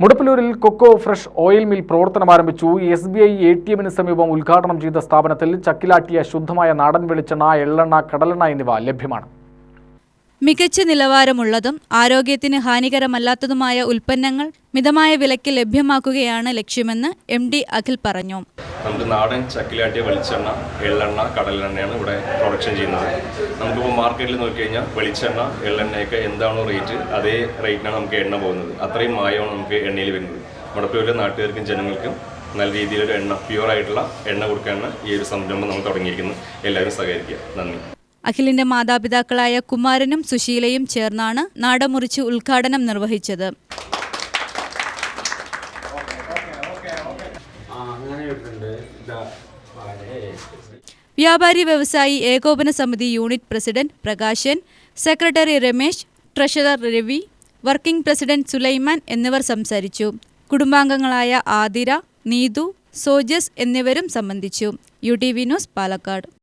മുടപ്പിലൂരിൽ coco fresh oil mill പ്രവർത്തനം ആരംഭിച്ചു. S B I A T എമ്മിന് സമീപം ഉദ്ഘാടനം ചെയ്ത സ്ഥാപനത്തിൽ ചക്കിലാട്ടിയ ശുദ്ധമായ നാടൻ വെളിച്ചെണ്ണ എള്ളെണ്ണ കടലെണ്ണ എന്നിവ ലഭ്യമാണ്. മികച്ച നിലവാരമുള്ളതും ആരോഗ്യത്തിന് ഹാനികരമല്ലാത്തതുമായ ഉൽപ്പന്നങ്ങൾ മിതമായ വിലയ്ക്ക് ലഭ്യമാക്കുകയാണ് ലക്ഷ്യമെന്ന് എം ഡി അഖിൽ പറഞ്ഞു. നമുക്ക് നാടൻ ചക്കിലാട്ടിയ വെളിച്ചെണ്ണ എള്ളെണ്ണ കടലെണ്ണയാണ് ഇവിടെ പ്രൊഡക്ഷൻ ചെയ്യുന്നത്. നമുക്കിപ്പോൾ മാർക്കറ്റിൽ നോക്കി കഴിഞ്ഞാൽ വെളിച്ചെണ്ണ എള്ളെണ്ണയൊക്കെ എന്താണോ റേറ്റ് അതേ റേറ്റിനാണ് നമുക്ക് എണ്ണ പോകുന്നത്. അത്രയും മായമാണ് നമുക്ക് എണ്ണയിൽ വരുന്നത്. മുടപ്പിലെ നാട്ടുകാർക്കും ജനങ്ങൾക്കും നല്ല രീതിയിലൊരു എണ്ണ പ്യൂർ ആയിട്ടുള്ള എണ്ണ കൊടുക്കാനാണ് ഈ ഒരു സംരംഭം നമ്മൾ തുടങ്ങിയിരിക്കുന്നത്. എല്ലാവരും സഹകരിക്കുക. നന്ദി. അഖിലിന്റെ മാതാപിതാക്കളായ കുമാരനും സുശീലയും ചേർന്നാണ് നാടമുറിച്ച് ഉദ്ഘാടനം നിർവഹിച്ചത്. വ്യാപാരി വ്യവസായി ഏകോപന സമിതി unit president Prakashan secretary Ramesh treasurer Ravi working president Sulaiman എന്നിവർ സംസാരിച്ചു. കുടുംബാംഗങ്ങളായ ആതിര നീതു സോജസ് എന്നിവരും സംബന്ധിച്ചു. U T V news Palakkad.